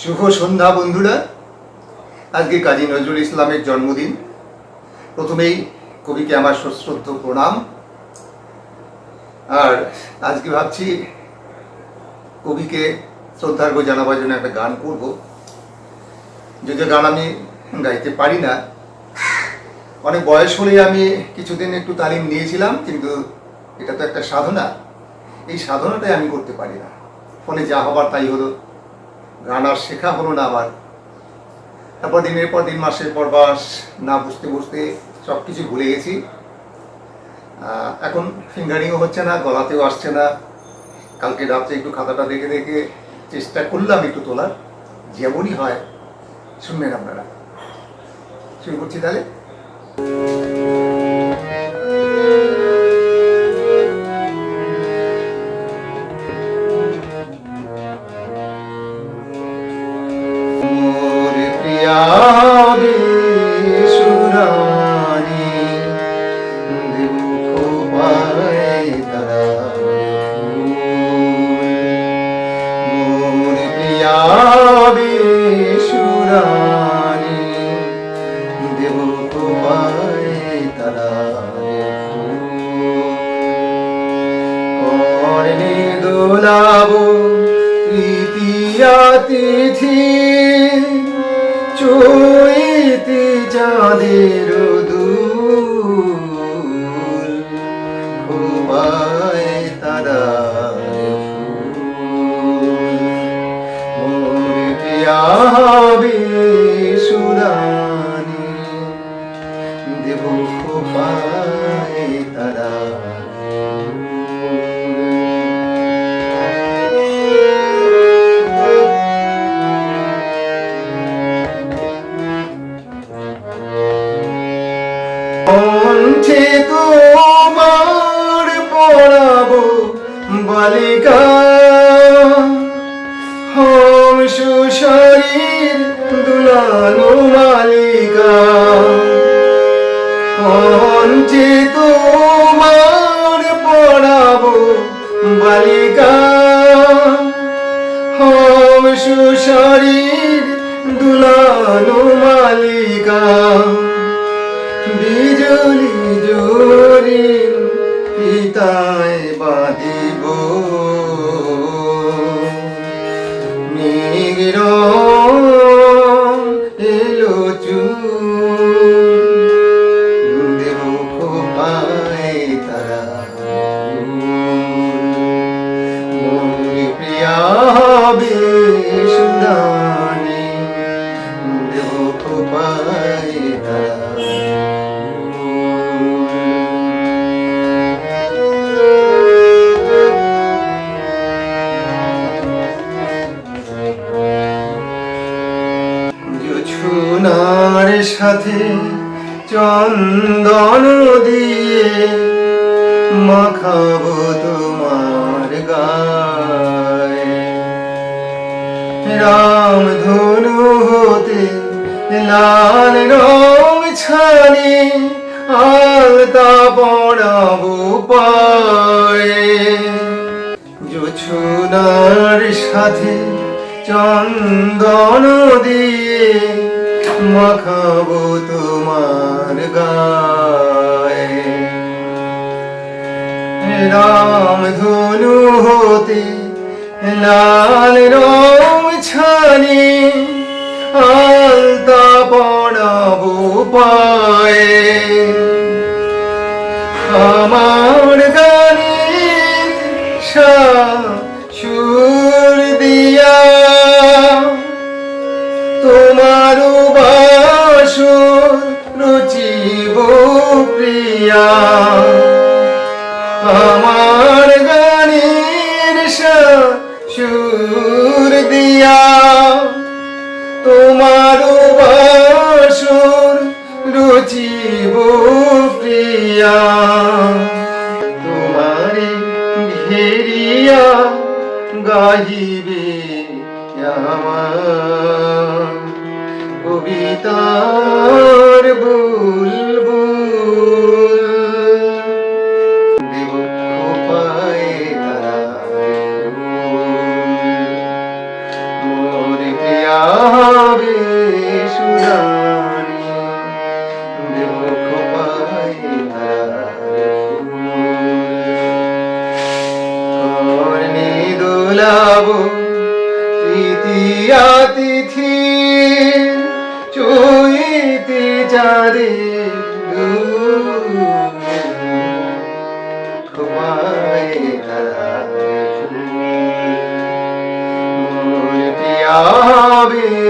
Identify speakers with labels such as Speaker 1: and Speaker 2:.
Speaker 1: শুভ সন্ধ্যা বন্ধুরা। আজকে কাজী নজরুল ইসলামের জন্মদিন। প্রথমেই কবিকে আমার সশ্রদ্ধ প্রণাম। আর আজকে ভাবছি কবিকে শ্রদ্ধার্ঘ জানাবার জন্য একটা গান করব। যদিও গান আমি গাইতে পারি না। অনেক বয়স হলেই আমি কিছুদিন একটু তালিম নিয়েছিলাম, কিন্তু এটা তো একটা সাধনা। এই সাধনাটাই আমি করতে পারি না। ফলে যা হবার তাই হলো। গান আর শেখা হলো না আমার। তারপর দিনের পর দিন, মাসের পর মাস, না বুঝতে বুঝতে সব কিছু ভুলে গেছি। এখন ফিঙ্গারিংও হচ্ছে না, গলাতেও আসছে না। কালকে রাত্রে একটু খাতাটা দেখে দেখে চেষ্টা করলাম একটু তোলার, যেমনই হয়। শুনবেন আপনারা। শুরু করছি তাহলে। কর্ণে দোলাবো তৃতীয়া তিথি চৈতি চাঁদের দুলানো মালিকা। কণ্ঠে তোমার পড়াবো বালিকা। হোম সুশরীর দুলানো মালিকা। বিজলি জোরে পিতায় বাঁধিব। মেঘর সাথে চন্দন দিয়ে মাখাবো তোমার গায়ে। রাম ধনু হতে লাল রং ছানি আলতা পড়াবো পায়ে। জোছনার সাথে চন্দন দিয়ে মাখাবো তোমার গায়ে। রাম ধনু হতে লাল রং ছানি, আলতা পড়াবো পায়ে। আমার গানে সুর দিয়া তোমার প্রিয়া আমার গানের সুর দিয়া তোমার বাসর রুচিব প্রিয়া। তোমারে ঘেরিয়া গাহিবে আমার কবিতার বই যাবে